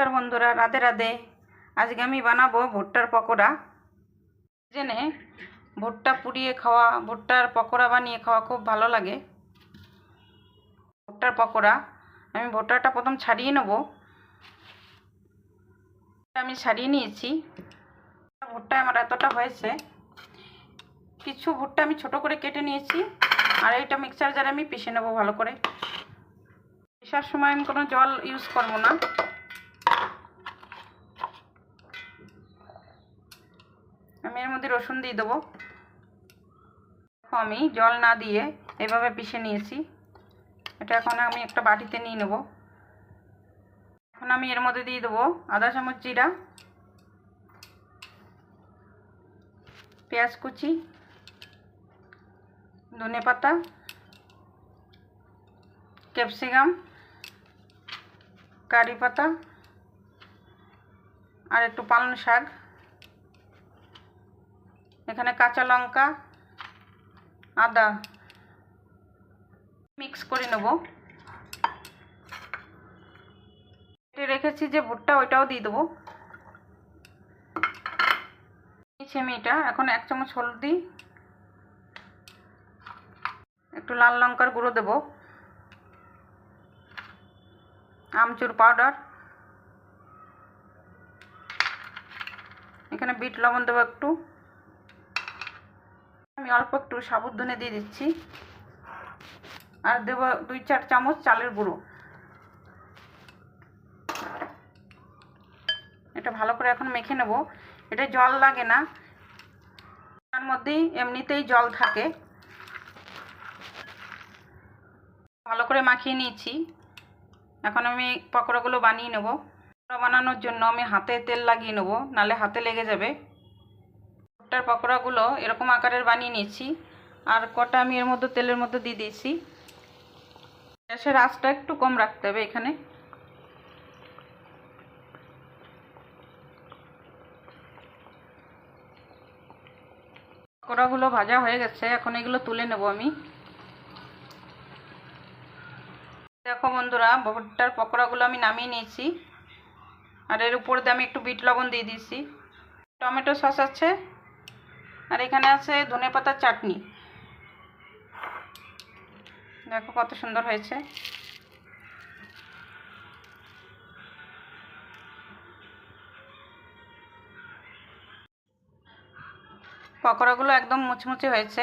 নমস্কার বন্ধুরা, রাধে রাধে। আজকে আমি বানাবো ভুট্টার পকোড়া। জেনে ভুট্টা পুড়িয়ে খাওয়া, ভুট্টার পকোড়া বানিয়ে খাওয়া খুব ভালো লাগে। ভুট্টার পকোড়া, আমি ভুট্টাটা প্রথম ছাড়িয়ে নেব। আমি ছাড়িয়ে নিয়েছি। ভুট্টা আমার এতটা হয়েছে। কিছু ভুট্টা আমি ছোট করে কেটে নিয়েছি, আর এইটা মিক্সার জারে আমি পিষে নেব ভালো করে। পিসার সময় আমি কোনো জল ইউজ করব না আমি এর মধ্যে রসুন দিয়ে দেবো। আমি জল না দিয়ে এভাবে পিষে নিয়েছি। এটা এখন আমি একটা বাটিতে নিয়ে নেব। এখন আমি এর মধ্যে দিয়ে দেবো আদা চামচ জিরা, পেঁয়াজ কুচি, ধনে পাতা, ক্যাপসিকাম, কারি পাতা আর একটু পালং শাক। এখানে কাঁচা লঙ্কা, আদা মিক্স করে নেব। রেখেছি যে ভুট্টা ওইটাও দিয়ে দেবো। এটা এখন এক চামচ হলুদ, একটু লাল লঙ্কার গুঁড়ো দেবো। আমচুর পাউডার। এখানে বিট লবণ দেবো একটু। অল্প একটু সাবুত দিয়ে দিচ্ছি। আর দেবো দুই চার চামচ চালের গুঁড়ো। এটা ভালো করে এখন মেখে নেব। এটা জল লাগে না। তার মধ্যেই এমনিতেই জল থাকে। ভালো করে মাখিয়ে নিয়েছি। এখন আমি পকোড়াগুলো বানিয়ে নেব। পকোড়া বানানোর জন্য আমি হাতে তেল লাগিয়ে নেব, নালে হাতে লেগে যাবে। ভুট্টার পকোড়াগুলো এরকম আকারের বানিয়ে নিয়েছি। আর কটা আমি এর মধ্যে তেলের মধ্যে দিয়ে দিয়েছি। গ্যাসের আঁচটা একটু কম রাখতে হবে এখানে। পকোড়াগুলো ভাজা হয়ে গেছে, এখন এগুলো তুলে নেব আমি। দেখো বন্ধুরা, ভুট্টার পকোড়াগুলো আমি নামিয়ে নিয়েছি। আর এর উপরে আমি একটু বিট লবণ দিয়ে দিয়েছি। টমেটো সস আছে আর এখানে আছে ধনে পাতার চাটনি। দেখো কত সুন্দর হয়েছে। পকোড়াগুলো একদম মুচমুচে হয়েছে।